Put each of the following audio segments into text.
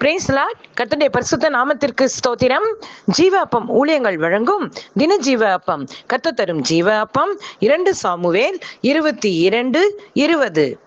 பிரேஸ்லாட் கர்த்தருடைய பரிசுத்த நாமத்திற்கு ஸ்தோத்திரம். ஜீவ அப்பம் ஊழியங்கள் வழங்கும் தின ஜீவ அப்பம் கத்த தரும் ஜீவ அப்பம் இரண்டு சாமுவேல் இருபத்தி இரண்டு இருபது.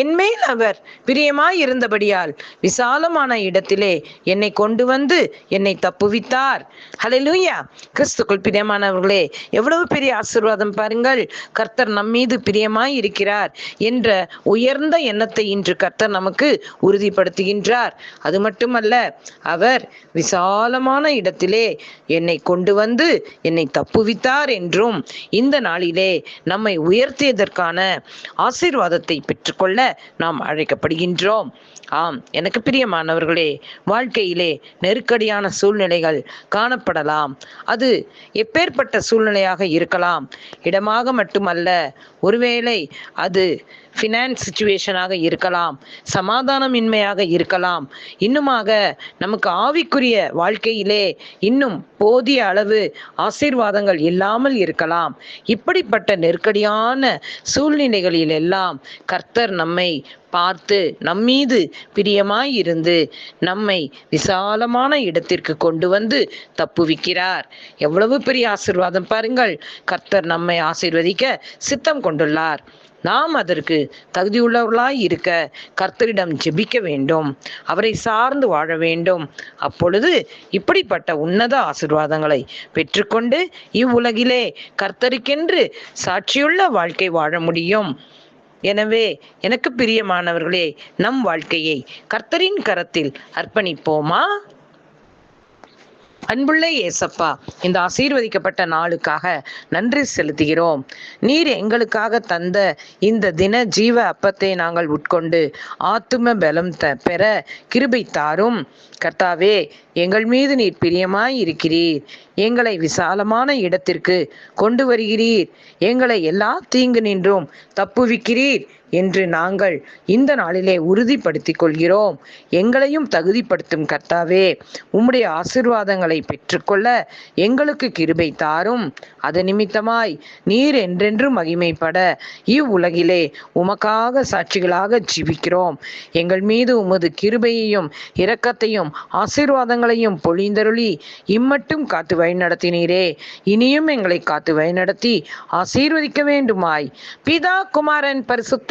என்மேல் அவர் பிரியமாய் இருந்தபடியால் விசாலமான இடத்திலே என்னை கொண்டு வந்து என்னை தப்புவித்தார். ஹalleluya கிறிஸ்துக்குள் பிரியமானவர்களே எவ்வளவு பெரிய ஆசீர்வாதம் பாருங்கள். கர்த்தர் நம்மீது பிரியமாய் இருக்கிறார் என்ற உயர்ந்த எண்ணத்தை இன்று கர்த்தர் நமக்கு உறுதிப்படுத்துகின்றார். அது மட்டுமல்ல அவர் விசாலமான இடத்திலே என்னை கொண்டு வந்து என்னை தப்புவித்தார் என்றும் இந்த நாளிலே நம்மை உயர்த்தியதற்கான ஆசீர்வாதத்தை பெற்றுக்கொள்ள நாம் அழைக்கப்படுகின்றோம். ஆம் எனக்கு பிரியமானவர்களே வாழ்க்கையிலே நெருக்கடியான சூழ்நிலைகள் காணப்படலாம். அது எப்பேற்பட்ட சூழ்நிலையாக இருக்கலாம். இடமாக மட்டுமல்ல ஒருவேளை அது ஃபினான்ஸ் சுச்சுவேஷனாக இருக்கலாம் சமாதானமின்மையாக இருக்கலாம். இன்னுமாக நமக்கு ஆவிக்குரிய வாழ்க்கையிலே இன்னும் போதிய அளவு ஆசீர்வாதங்கள் இல்லாமல் இருக்கலாம். இப்படிப்பட்ட நெருக்கடியான சூழ்நிலைகளில் எல்லாம் கர்த்தர் நம்மை பார்த்து நம்மீது பிரியமாய் இருந்து நம்மை விசாலமான இடத்திற்கு கொண்டு வந்து தப்புவிக்கிறார். எவ்வளவு பெரிய ஆசிர்வாதம் பாருங்கள். கர்த்தர் நம்மை ஆசீர்வதிக்க சித்தம் கொண்டுள்ளார். நாம் அதற்கு தகுதியுள்ளவர்களாய் இருக்க கர்த்தரிடம் ஜெபிக்க வேண்டும். அவரை சார்ந்து வாழ வேண்டும். அப்பொழுது இப்படிப்பட்ட உன்னத ஆசிர்வாதங்களை பெற்றுக்கொண்டு இவ்வுலகிலே கர்த்தருக்கென்று சாட்சியுள்ள வாழ்க்கை வாழ முடியும். எனவே எனக்கு பிரியமானவர்களே நம் வாழ்க்கையை கர்த்தரின் கரத்தில் அர்ப்பணிப்போமா? அன்புள்ள ஏசப்பா இந்த ஆசீர்வதிக்கப்பட்ட நாளுக்காக நன்றி செலுத்துகிறோம். நீர் எங்களுக்காக தந்த இந்த தின ஜீவ அப்பத்தை நாங்கள் உட்கொண்டு ஆத்தும பலம் த பெற கிருபை தாரும். கர்த்தாவே எங்கள் மீது நீர் பிரியமாய் இருக்கிறீர். எங்களை விசாலமான இடத்திற்கு கொண்டு வருகிறீர். எங்களை எல்லா தீங்கு நின்றும் தப்புவிக்கிறீர். என்று நாங்கள் இந்த நாளிலே உறுதிப்படுத்திக் கொள்கிறோம் எங்களையும் தகுதிப்படுத்தும் கர்த்தாவே உம்முடைய ஆசிர்வாதங்களை பெற்றுக்கொள்ள எங்களுக்கு கிருபை தாரும். அது நிமித்தமாய் நீர் என்றென்று மகிமைப்பட இவ்வுலகிலே உமக்காக சாட்சிகளாக ஜீவிக்கிறோம். எங்கள் மீது உமது கிருபையையும் இரக்கத்தையும் ஆசீர்வாதங்களையும் பொழிந்தருளி இம்மட்டும் காத்து வழிநடத்தினீரே. இனியும் எங்களை காத்து வழிநடத்தி ஆசீர்வதிக்க வேண்டுமாய். பிதா குமாரன் பரிசுத்த